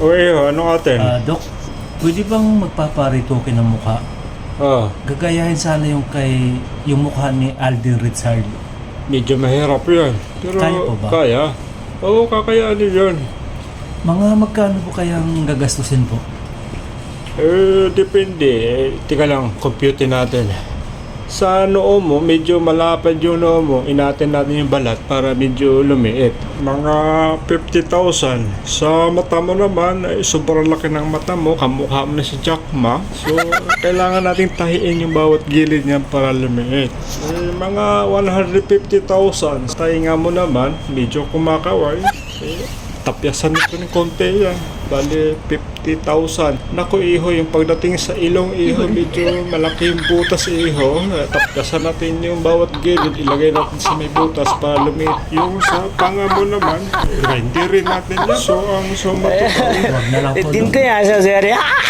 Iho, ano atin? Ah, Dok, pwede bang magpaparitoke ng mukha? Ah, Gagayahin sana yung kay yung mukha ni Alden Richard. medyo mahirap yan. Pero Kaya po ba? Kaya. Oo, kakayanin yun. Mga magkano po kayang gagastusin po? Eh, depende. Eh, tika lang, compute natin. Sa noo mo, medyo malapad yung noo mo, inatin natin yung balat para medyo lumiit. Mga 50,000. Sa mata mo naman, ay sobrang laki ng mata mo, kamukha mo na si Jack Ma. So, kailangan natin tahiin yung bawat gilid niya para lumiit. Eh, mga 150,000. Sa tainga mo naman, medyo kumakaway. Eh, tapyasan nito ng konti yan. Bali, 50,000. Naku, iho, yung pagdating sa ilong iho, medyo malaki yung butas iho. Eh, Tapyasan natin yung bawat gilid, ilagay natin sa may butas para lumit. Yung sa panga mo naman, eh, hindi rin natin yan. So, ang Huwag na lang po, Din ko yan sa. Ah!